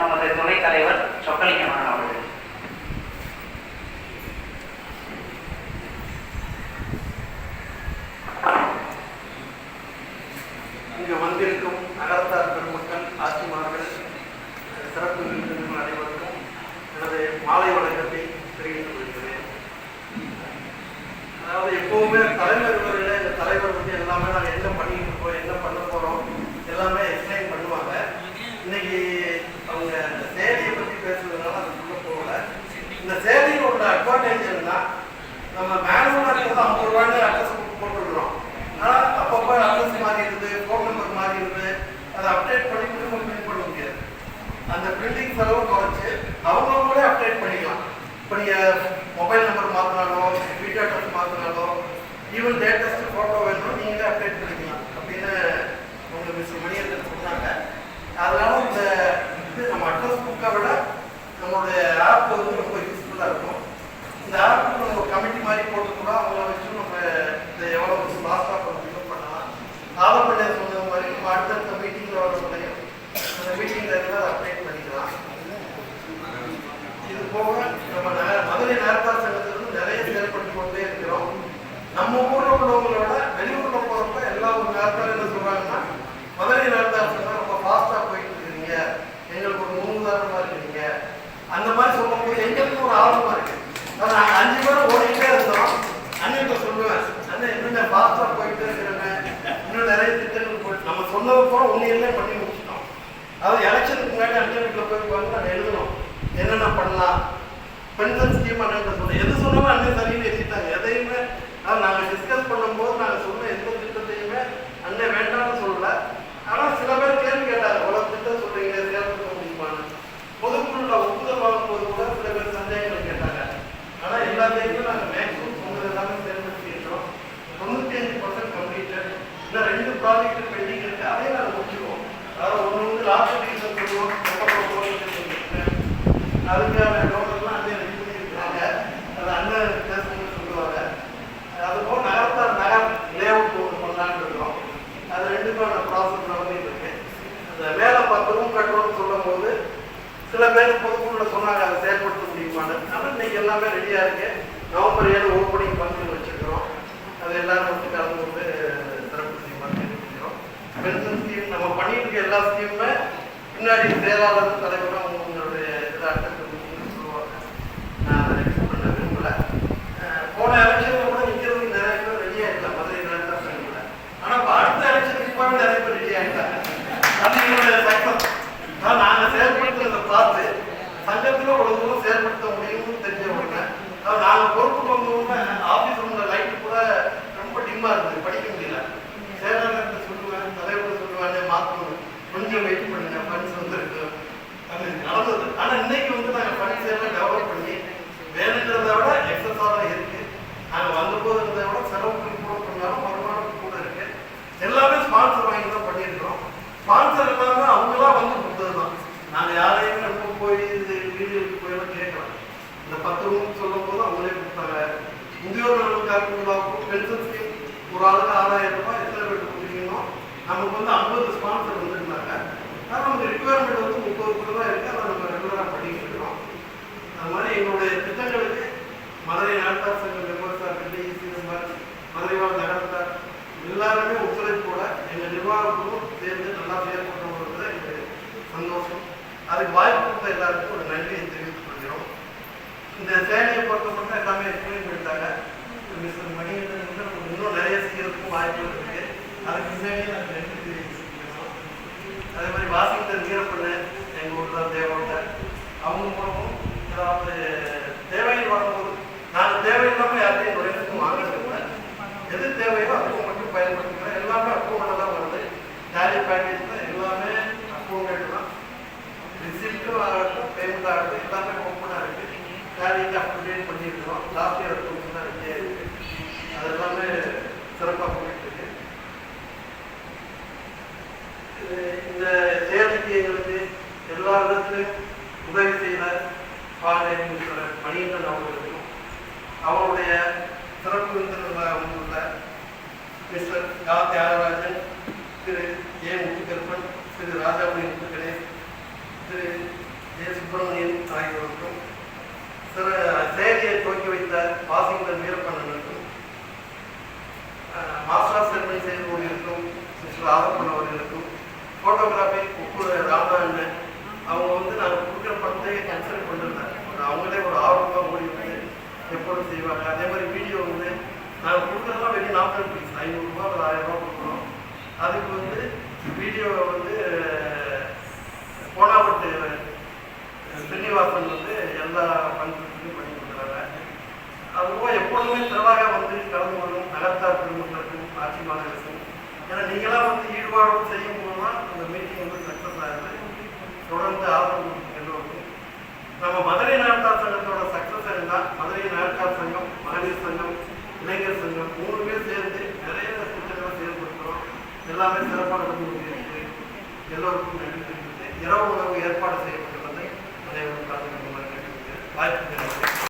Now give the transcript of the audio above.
நமது துணைத் தலைவர் சொக்கலிங்கமன் அவர்கள். இங்கு வந்திருக்கும் நகரத்தார் பெருமக்கள் ஆட்சிமார்கள் சிறப்பு விருந்தினர்கள் அனைவருக்கும் எனது மாலை வணக்கத்தை தெரிவித்துக் கொள்கிறேன். அதாவது எப்பவுமே தலைவர் இந்த தலைவர் வந்து எல்லாமே நாங்கள் என்ன பண்ணிட்டு இருக்கோம் என்ன பண்ண போறோம் எல்லாமே எக்ஸ்பிளைன் பண்ணுவாங்க இன்னைக்கு அவங்க இந்த சேவையை பற்றி பேசுறதுனால அதுக்குள்ள போகல இந்த சேவையோட அட்வான்டேஜ் என்ன நம்ம மேனுவலாக இருக்கிறது ஐம்பது ரூபாய்னு அட்ரஸ் போட்டுடுறோம் ஆனால் அப்பப்போ அட்ரஸ் மாறிடுது ஃபோன் நம்பர் மாறிடுது அதை அப்டேட் பண்ணி திரும்ப பிரிண்ட் பண்ண முடியாது. அந்த பிரிண்டிங் செலவு குறைச்சி அவங்க கூட அப்டேட் பண்ணிக்கலாம். இப்போ நீங்கள் மொபைல் நம்பர் மாற்றினாலோ வீட்டு அட்ரஸ் மாற்றினாலோ ஈவன் லேட்டஸ்ட் ஃபோட்டோ வேணும் நீங்களே அப்டேட் பண்ணிக்கலாம். அப்படின்னு உங்கள் மிஸ் மணியர்கள் சொன்னாங்க. அதனால இந்த இது நம்ம அட்ரஸ் புக்கை விட நம்மளுடைய ஆப் வந்து ரொம்ப யூஸ்ஃபுல்லாக இருக்கும். இந்த ஆப்புக்கு நம்ம கமிட்டி மாதிரி போட்டு கூட அவங்கள வச்சு நம்ம இந்த எவ்வளோ ஃபாஸ்ட்டாக கொஞ்சம் பண்ணலாம். ஆலப்பள்ளி சொன்ன மாதிரி நம்ம அடுத்தடுத்த மீட்டிங்கில் வர முடியும் அந்த மீட்டிங்கில் இருந்தால் அப்டேட் பண்ணிக்கலாம். இது போக நம்ம நகர- மதுரை நேரத்தார் சங்கத்திலிருந்து நிறைய செயல்பட்டு கொண்டே இருக்கிறோம். நம்ம ஊர்ல உள்ளவங்களோட வெளியூரில் போகிறப்ப எல்லா ஒரு நேரத்தார் என்ன சொல்றாங்கன்னா மதுரை நேரத்தார் சங்கம் ரொம்ப ஃபாஸ்ட்டாக போயிட்டு இருக்கிறீங்க எங்களுக்கு ஒரு முன்னுதாரணமா இருக்கீங்க. அந்த மாதிரி சொல்லும்போது எங்களுக்கு ஒரு ஆர்வமாக இருக்கு அதான் நாங்க அஞ்சு பேரும் ஓடிக்கிட்டே இருந்தோம் அண்ணன்கிட்ட சொல்லுவேன் அண்ணன் என்னென்ன ஃபாஸ்டா போயிட்டே இருக்கிறேங்க இன்னும் நிறைய திட்டங்கள் போட்டு நம்ம சொன்னது பண்ணி முடிச்சிட்டோம். அதாவது எலெக்ஷனுக்கு முன்னாடி அண்ணன் வீட்டில் போய் வந்து நான் எழுதணும். என்னென்ன பண்ணலாம்? பென்ஷன் ஸ்கீம் அண்ணன் சொன்னேன் எது சொன்னாலும் அண்ணன் சரின்னு எழுதிட்டாங்க எதையுமே அதாவது நாங்கள் டிஸ்கஸ் பண்ணும்போது நாங்கள் சொன்ன எந்த திட்டத்தையுமே அண்ணன் வேண்டாம்னு சொல்லலை. ஆனால் சில பேர் கேள்வி கேட்டாங்க. அவ்வளோ திட்டம் சொல்கிறீங்க செயல்படுத்த முடியுமான்னு? பொதுக்குழுல ஒப்புதல் வாங்கும்போது கூட சில பேர் சந்தேகங்கள் கேட்டாங்க. ஆனால் எல்லாத்தையுமே நாங்கள் மேக்ஸிமம் சொன்னது எல்லாமே செயல்படுத்தி இருக்கிறோம் தொண்ணூற்றி அஞ்சு பர்சன்ட் கம்ப்ளீட்டட் இன்னும் ரெண்டு ப்ராஜெக்ட் பெண்டிங் இருக்கு அதையும் நாங்கள் முடிச்சிருவோம் அதாவது ஒன்று வந்து லாஸ்ட் ரீசன் சொல்லுவோம் ரொம்ப ப்ரோக்ராம் சொல்லியிருக்கேன் அதுக்கான நோட்டெல்லாம் அண்ணன் ரெடி பண்ணியிருக்காங்க அது அண்ணன் பேசணும்னு சொல்லுவாங்க. அதுபோல் நகரத்தார் நகர் லேஅவுட் ஒன்று பண்ணலான்னு இருக்கிறோம் அது ரெண்டுக்கான ப்ராசஸ் நடந்துட்டு இருக்கு. அந்த வேலை பத்து ரூம் கட்டுறோம்னு சொல்லும் போது சில பேர் பொதுக்குழுல சொன்னாங்க அதை செயல்படுத்த முடியுமான்னு. ஆனால் இன்னைக்கு எல்லாமே ரெடியாக இருக்கு. நவம்பர் ஏழு ஓப்பனிங் ஃபங்க்ஷன் வச்சுருக்கிறோம். அது எல்லாரும் வந்து கலந்து வந்து சிறப்பு செய்யுமாறு கேட்டுக்கிறோம் பென்ஷன் ஸ்கீம் நம்ம பண்ணிட்டு எல்லா ஸ்கீமுமே பின்னாடி செயலாளர் தலைவரும் உங்களுடைய இதில் அட்டை சொல்லுவாங்க நான் அதை ரிப்பீட் பண்ண விரும்பல அஹ் போன எலெக்ஷன்ல கூட நிற்கிறதுக்கு நிறைய பேர் ரெடி ஆகிட்டல மதுரை நேரத்தில் சங்கத்தில் ஆனால் இப்போ அடுத்த எலெக்ஷனுக்கு இப்போ நிறைய பேர் ரெடி ஆகிட்டாங்க அது எங்களுடைய சக்சஸ் அதான் நாங்கள் செயல்படுத்துறதை பார்த்து சங்கத்தில் செயல்படுத்த முடியும்னு தெரிஞ்ச உடனே நாங்கள் பொறுப்புக்கு வந்தவங்க ஆஃபீஸ் ரூம்ல லைட் கூட ரொம்ப டிம்மா இருந்தது படிக்க முடியல. செயலாளர்கிட்ட சொல்லுவேன் தலைவர் சொல்லுவாங்க மாற்றணும் கொஞ்சம் வெயிட் பண்ணுங்க ஃபண்ட்ஸ் வந்துருக்கு. அது நடந்தது. ஆனா இன்னைக்கு வந்து நாங்க ஃபண்ட்ஸ் எல்லாம் டெவலப் பண்ணி வேணுங்கிறத விட எக்ஸஸாக தான் இருக்கு. நாங்க வந்தபோது இருந்ததை விட செலவு கூட பண்ணாலும் வருமானம் கூட இருக்கு எல்லாமே ஸ்பான்சர் வாங்கி தான் பண்ணியிருக்கிறோம் ஸ்பான்சர் எல்லாமே அவங்களா வந்து கொடுத்தது தான் நாங்க யாரையுமே நம்ம போய் இது வீடியோக்கு போய் எல்லாம் கேட்கலாம் இந்த பத்து ரூம் சொல்லும் போது அவங்களே கொடுத்தாங்க முதியோர் நலனுக்காக ஒரு ஆளுக்கு ஆறாயிரம் ரூபாய் எத்தனை பேர் கொடுக்குறீங்களோ நமக்கு வந்து ஐம்பது ஸ்பான்சர் வந்துருந்தாங்க ஆனால் நமக்கு ரிக்குவயர்மெண்ட் வந்து முப்பது கூட தான் இருக்குது அதை நம்ம ரெகுலராக பண்ணிட்டு இருக்கிறோம் அது மாதிரி எங்களுடைய திட்டங்களுக்கு மதுரை நாட்டார் சங்க மெம்பர்ஸாக இருக்கட்டும் இசி மெம்பர் மதுரை வாழ் நகரத்தார் எல்லாருமே ஒத்துழைப்போட எங்கள் நிர்வாகத்தும் சேர்ந்து நல்லா செயல்படுறவங்களுக்கு எங்களுக்கு சந்தோஷம் அதுக்கு வாய்ப்பு கொடுத்த எல்லாருக்கும் ஒரு நன்றியை தெரிவித்துக் கொள்கிறோம் இந்த சேவையை பொறுத்த மட்டும் எல்லாமே எக்ஸ்பிளைன் பண்ணிட்டாங்க இன்னும் நிறைய செய்யறதுக்கும் வாய்ப்புகள் இருக்கு அதுக்கு முன்னாடி நான் நன்றி அதே மாதிரி வாஷிங்டன் வீரப்பண்ண எங்கள் ஊர் தான் தேவையோட அவங்க மூலமும் ஏதாவது தேவைன்னு வரும்போது நாங்கள் தேவையில்லாமல் யார்ட்டையும் நுழைவுக்கும் வாங்குறது இல்லை எது தேவையோ அதுக்கு மட்டும் பயன்படுத்திக்கிறோம் எல்லாமே அப்ரூவல் தான் வருது ஜாலி பேக்கேஜில் எல்லாமே அக்கௌண்ட் தான் ரிசிப்ட்டும் ஆகட்டும் பேமெண்ட் ஆகட்டும் எல்லாமே ஓப்பனாக இருக்குது வேலைக்கு அப்டேட் பண்ணியிருக்கிறோம் லாஸ்ட் இயர் அப்ரூவல் தான் ரெடியாக அது எல்லாமே சிறப்பாக போயிட்டு இந்த சேவைக்கு எங்களுக்கு எல்லா விதத்திலும் உதவி செய்த பாடை மணியன் அவர்களுக்கும் அவருடைய சிறப்பு விருந்தினர்களாக வந்துள்ள மிஸ்டர் கா தியாகராஜன் எப்போதும் செய்வாங்க. அதே மாதிரி வீடியோ வந்து நாங்கள் கொடுக்குறதெல்லாம் வெளியே நாற்பது பீஸ் ஐநூறுரூவா அல்லது ஆயிரம் ரூபா கொடுக்குறோம். அதுக்கு வந்து வீடியோவை வந்து போனாப்பட்டு ஸ்ரீனிவாசன் வந்து எல்லா ஃபங்க்ஷன்ஸும் பண்ணி கொடுக்குறாங்க. அதுபோக எப்பொழுதுமே திரளாக வந்து கலந்து கொள்ளும் நகர்த்தார் பெருமக்களுக்கும் ஆட்சி மாநகரசும் ஏன்னா நீங்களாம் வந்து ஈடுபாடு செய்யும் போது தான் அந்த மீட்டிங் வந்து சக்ஸஸ் ஆகுது. தொடர்ந்து ஆதரவு எல்லோருக்கும் நம்ம மதுரை நாட்டார் சங்கத்தோட சக்ஸஸ் இருந்தால் மதுரை நாட்டார் சங்கம் மகளிர் சங்கம் இளைஞர் சங்கம் மூணு பேர் சேர்ந்து நிறைய திட்டங்களை செயல்படுத்துகிறோம் எல்லாமே சிறப்பாக நடந்து கொண்டிருக்கு எல்லோருக்கும் நன்றி தெரிவித்து இரவு உணவு ஏற்பாடு செய்யப்பட்டுள்ளது அனைவரும் கலந்து கொள்ளுமாறு வாய்ப்பு